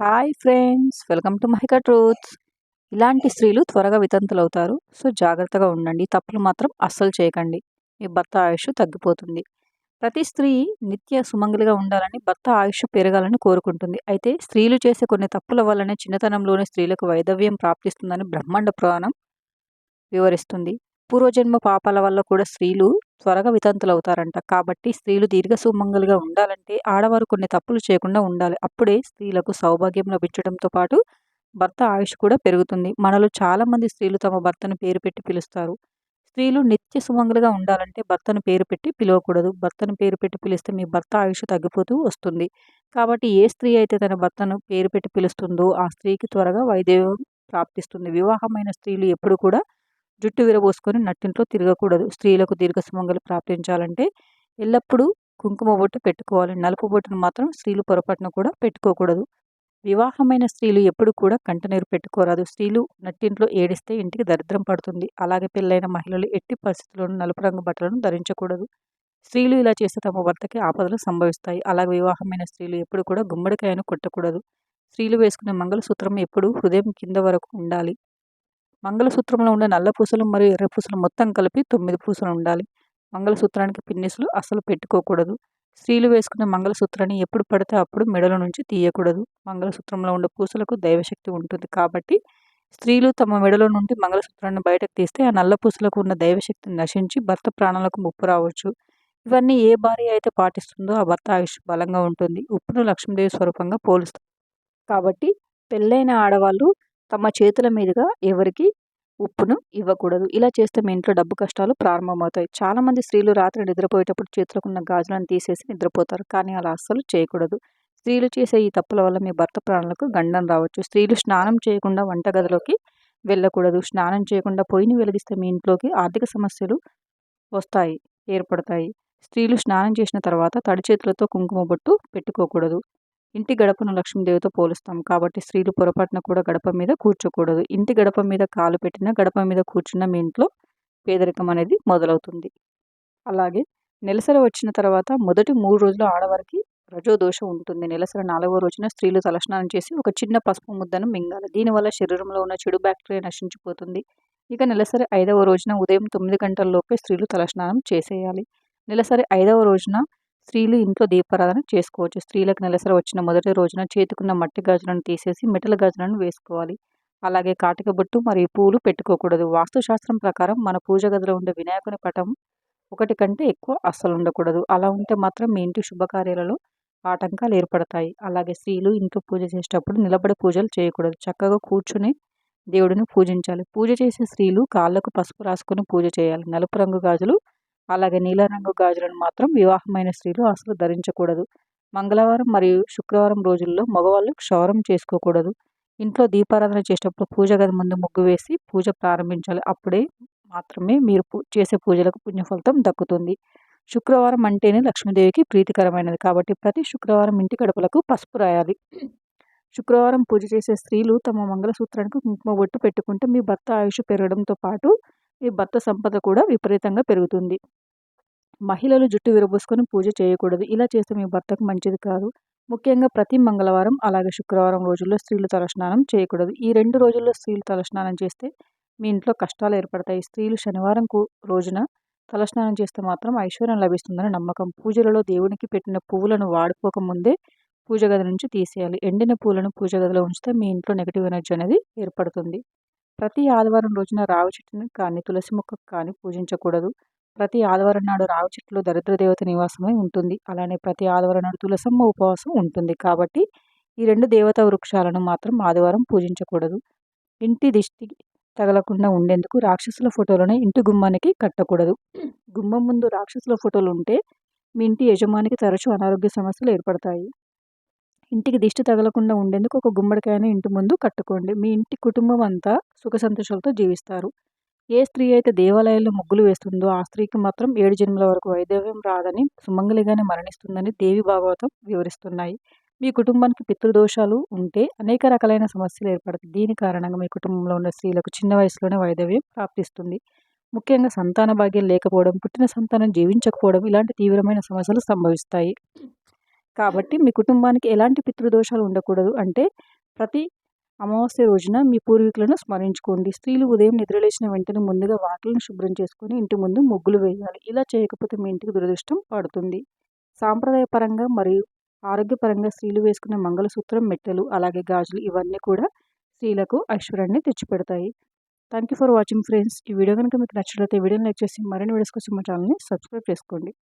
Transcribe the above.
Hi friends welcome to Mahika truths. ఇలాంటి స్త్రీలు త్వరగా వితంతులు అవుతారు సో జాగ్రత్తగా ఉండండి తప్పులు మాత్రం అస్సలు చేయకండి. మీ భర్త ఆయుష్ తగ్గిపోతుంది. ప్రతి స్త్రీ నిత్య సుమంగలిగా ఉండాలని భర్త ఆయుష్ పెరగాలని కోరుకుంటుంది. అయితే స్త్రీలు చేసే కొన్ని తప్పుల వల్లనే చిన్నతనంలోనే స్త్రీలకు వైదవ్యం ప్రాప్తిస్తుందని బ్రహ్మాండ పురాణం వివరిస్తుంది. పూర్వజన్మ పాపాల వల్ల కూడా స్త్రీలు త్వరగా వితంతులవుతారంట. కాబట్టి స్త్రీలు దీర్ఘ సుమంగలుగా ఉండాలంటే ఆడవారు కొన్ని తప్పులు చేయకుండా ఉండాలి. అప్పుడే స్త్రీలకు సౌభాగ్యం లభించడంతో పాటు భర్త ఆయుష్ కూడా పెరుగుతుంది. మనలో చాలామంది స్త్రీలు తమ భర్తను పేరు పెట్టి పిలుస్తారు. స్త్రీలు నిత్య సుమంగలుగా ఉండాలంటే భర్తను పేరు పెట్టి పిలవకూడదు. భర్తను పేరు పెట్టి పిలిస్తే మీ భర్త ఆయుష్ తగ్గిపోతూ వస్తుంది. కాబట్టి ఏ స్త్రీ అయితే తన భర్తను పేరు పెట్టి పిలుస్తుందో ఆ స్త్రీకి త్వరగా వైదేవం ప్రాప్తిస్తుంది. వివాహమైన స్త్రీలు ఎప్పుడు కూడా జుట్టు విరబోసుకొని నట్టింట్లో తిరగకూడదు. స్త్రీలకు దీర్ఘ సుమంగలు ప్రాప్తించాలంటే ఎల్లప్పుడూ కుంకుమ బొట్టు పెట్టుకోవాలి. నలుపు బొట్టును మాత్రం స్త్రీలు పొరపాటున కూడా పెట్టుకోకూడదు. వివాహమైన స్త్రీలు ఎప్పుడు కూడా కంటనీరు పెట్టుకోరాదు. స్త్రీలు నట్టింట్లో ఏడిస్తే ఇంటికి దరిద్రం పడుతుంది. అలాగే పెళ్ళైన మహిళలు ఎట్టి పరిస్థితుల్లోనూ నలుపు రంగు బట్టలను ధరించకూడదు. స్త్రీలు ఇలా చేస్తే తమ భర్తకి ఆపదలు సంభవిస్తాయి. అలాగే వివాహమైన స్త్రీలు ఎప్పుడు కూడా గుమ్మడికాయను కొట్టకూడదు. స్త్రీలు వేసుకునే మంగళసూత్రం ఎప్పుడు హృదయం కింద వరకు ఉండాలి. మంగళసూత్రంలో ఉండే నల్ల పూసలు మరియు ఎర్ర పూసలు మొత్తం కలిపి తొమ్మిది పూసలు ఉండాలి. మంగళసూత్రానికి పిన్నిసులు అసలు పెట్టుకోకూడదు. స్త్రీలు వేసుకునే మంగళసూత్రాన్ని ఎప్పుడు పడితే అప్పుడు మెడల నుంచి తీయకూడదు. మంగళసూత్రంలో ఉండే పూసలకు దైవశక్తి ఉంటుంది కాబట్టి స్త్రీలు తమ మెడలో నుండి మంగళసూత్రాన్ని బయటకు తీస్తే ఆ నల్ల పూసలకు ఉన్న దైవశక్తి నశించి భర్త ప్రాణాలకు ముప్పు రావచ్చు. ఇవన్నీ ఏ భార్య అయితే పాటిస్తుందో ఆ భర్త ఆయుష్ బలంగా ఉంటుంది. ఉప్పును లక్ష్మీదేవి స్వరూపంగా పోలుస్తారు కాబట్టి పెళ్ళైన ఆడవాళ్ళు తమ చేతుల మీదుగా ఎవరికి ఉప్పును ఇవ్వకూడదు. ఇలా చేస్తే మీ ఇంట్లో డబ్బు కష్టాలు ప్రారంభమవుతాయి. చాలామంది స్త్రీలు రాత్రి నిద్రపోయేటప్పుడు చేతులకున్న గాజులను తీసేసి నిద్రపోతారు. కానీ అలా అస్సలు చేయకూడదు. స్త్రీలు చేసే ఈ తప్పుల వల్ల మీ భర్త ప్రాణాలకు గండం రావచ్చు. స్త్రీలు స్నానం చేయకుండా వంటగదిలోకి వెళ్ళకూడదు. స్నానం చేయకుండా పొయ్యిని వెలిగిస్తే మీ ఇంట్లోకి ఆర్థిక సమస్యలు వస్తాయి ఏర్పడతాయి. స్త్రీలు స్నానం చేసిన తర్వాత తడి చేతులతో కుంకుమ బొట్టు పెట్టుకోకూడదు. ఇంటి గడపను లక్ష్మీదేవితో పోలుస్తాం. కాబట్టి స్త్రీలు పొరపాటున కూడా గడప మీద కూర్చోకూడదు. ఇంటి గడప మీద కాలు పెట్టిన గడప మీద కూర్చున్న మీ ఇంట్లో పేదరికం అనేది మొదలవుతుంది. అలాగే నెలసరి వచ్చిన తర్వాత మొదటి మూడు రోజులు ఆడవారికి రజోదోషం ఉంటుంది. నెలసరి నాలుగో రోజున స్త్రీలు తలస్నానం చేసి ఒక చిన్న పసుపు ముద్దను మింగాలి. దీనివల్ల శరీరంలో ఉన్న చెడు బ్యాక్టీరియా నశించిపోతుంది. ఇక నెలసరి ఐదవ రోజున ఉదయం తొమ్మిది గంటల లోపే స్త్రీలు తలస్నానం చేసేయాలి. నెలసరి ఐదవ రోజున స్త్రీలు ఇంట్లో దీపారాధన చేసుకోవచ్చు. స్త్రీలకు నెలసరి వచ్చిన మొదటి రోజున చేతికున్న మట్టి గాజులను తీసేసి మెటల్ గాజులను వేసుకోవాలి. అలాగే కాటిక బొట్టు మరియు పూలు పెట్టుకోకూడదు. వాస్తుశాస్త్రం ప్రకారం మన పూజ గదిలో ఉండే వినాయకుని పటం ఒకటి కంటే ఎక్కువ అస్సలు ఉండకూడదు. అలా ఉంటే మాత్రం మీ ఇంటి శుభకార్యాలలో ఆటంకాలు ఏర్పడతాయి. అలాగే స్త్రీలు ఇంట్లో పూజ చేసేటప్పుడు నిలబడి పూజలు చేయకూడదు. చక్కగా కూర్చుని దేవుడిని పూజించాలి. పూజ చేసే స్త్రీలు కాళ్ళకు పసుపు రాసుకొని పూజ చేయాలి. నలుపు రంగు గాజులు అలాగే నీలరంగు గాజులను మాత్రం వివాహమైన స్త్రీలు అసలు ధరించకూడదు. మంగళవారం మరియు శుక్రవారం రోజుల్లో మగవాళ్ళు క్షౌరం చేసుకోకూడదు. ఇంట్లో దీపారాధన చేసేటప్పుడు పూజ గది ముందు ముగ్గు వేసి పూజ ప్రారంభించాలి. అప్పుడే మాత్రమే మీరు చేసే పూజలకు పుణ్యఫలితం దక్కుతుంది. శుక్రవారం అంటేనే లక్ష్మీదేవికి ప్రీతికరమైనది కాబట్టి ప్రతి శుక్రవారం ఇంటి గడపలకు పసుపు రాయాలి. శుక్రవారం పూజ చేసే స్త్రీలు తమ మంగళసూత్రానికి కుంకుమ బొట్టు పెట్టుకుంటే మీ భర్త ఆయుష్ పెరగడంతో పాటు మీ భర్త సంపద కూడా విపరీతంగా పెరుగుతుంది. మహిళలు జుట్టు విరబోసుకొని పూజ చేయకూడదు. ఇలా చేస్తే మీ భర్తకు మంచిది కాదు. ముఖ్యంగా ప్రతి మంగళవారం అలాగే శుక్రవారం రోజుల్లో స్త్రీలు తలస్నానం చేయకూడదు. ఈ రెండు రోజుల్లో స్త్రీలు తలస్నానం చేస్తే మీ ఇంట్లో కష్టాలు ఏర్పడతాయి. స్త్రీలు శనివారం రోజున తలస్నానం చేస్తే మాత్రం ఐశ్వర్యం లభిస్తుందని నమ్మకం. పూజలలో దేవునికి పెట్టిన పువ్వులను వాడుకోకముందే పూజ గది నుంచి తీసేయాలి. ఎండిన పూలను పూజ గదిలో ఉంచితే మీ ఇంట్లో నెగిటివ్ ఎనర్జీ అనేది ఏర్పడుతుంది. ప్రతి ఆదివారం రోజున రావి చెట్టుని కానీ తులసి మొక్కకు కానీ పూజించకూడదు. ప్రతి ఆదివారం నాడు రావి చెట్టులో దరిద్ర దేవత నివాసమై ఉంటుంది. అలానే ప్రతి ఆదివారం నాడు తులసమ్మ ఉపవాసం ఉంటుంది. కాబట్టి ఈ రెండు దేవతా వృక్షాలను మాత్రం ఆదివారం పూజించకూడదు. ఇంటి దిష్టి తగలకుండా ఉండేందుకు రాక్షసుల ఫోటోలను ఇంటి గుమ్మానికి కట్టకూడదు. గుమ్మం ముందు రాక్షసుల ఫోటోలు ఉంటే మీ ఇంటి యజమానికి తరచూ అనారోగ్య సమస్యలు ఏర్పడతాయి. ఇంటికి దిష్టి తగలకుండా ఉండేందుకు ఒక గుమ్మడికాయను ఇంటి ముందు కట్టుకోండి. మీ ఇంటి కుటుంబం అంతా సుఖ సంతోషాలతో జీవిస్తారు. ఏ స్త్రీ అయితే దేవాలయాల్లో ముగ్గులు వేస్తుందో ఆ స్త్రీకి మాత్రం ఏడు జన్మల వరకు వైదవ్యం రాదని సుమంగలిగానే మరణిస్తుందని దేవి భాగవతం వివరిస్తున్నాయి. మీ కుటుంబానికి పితృదోషాలు ఉంటే అనేక రకాలైన సమస్యలు ఏర్పడతాయి. దీని కారణంగా మీ కుటుంబంలో ఉన్న స్త్రీలకు చిన్న వయసులోనే వైదవ్యం ప్రాప్తిస్తుంది. ముఖ్యంగా సంతాన భాగ్యం లేకపోవడం పుట్టిన సంతానం జీవించకపోవడం ఇలాంటి తీవ్రమైన సమస్యలు సంభవిస్తాయి. కాబట్టి మీ కుటుంబానికి ఎలాంటి పితృదోషాలు ఉండకూడదు. అంటే ప్రతి అమావాస్య రోజున మీ పూర్వీకులను స్మరించుకోండి. స్త్రీలు ఉదయం నిద్రలేచిన వెంటనే ముందుగా వాకిలను శుభ్రం చేసుకుని ఇంటి ముందు ముగ్గులు వేయాలి. ఇలా చేయకపోతే మీ ఇంటికి దురదృష్టం పడుతుంది. సాంప్రదాయపరంగా మరియు ఆరోగ్యపరంగా స్త్రీలు వేసుకునే మంగళసూత్రం మెట్టెలు అలాగే గాజులు ఇవన్నీ కూడా స్త్రీలకు ఐశ్వర్యాన్ని తెచ్చిపెడతాయి. Thank you for watching friends. ఈ వీడియో కనుక మీకు నచ్చినట్లయితే వీడియోని లైక్ చేసి మరిన్ని వీడియోస్ కోసం మా ఛానల్ని సబ్స్క్రైబ్ చేసుకోండి.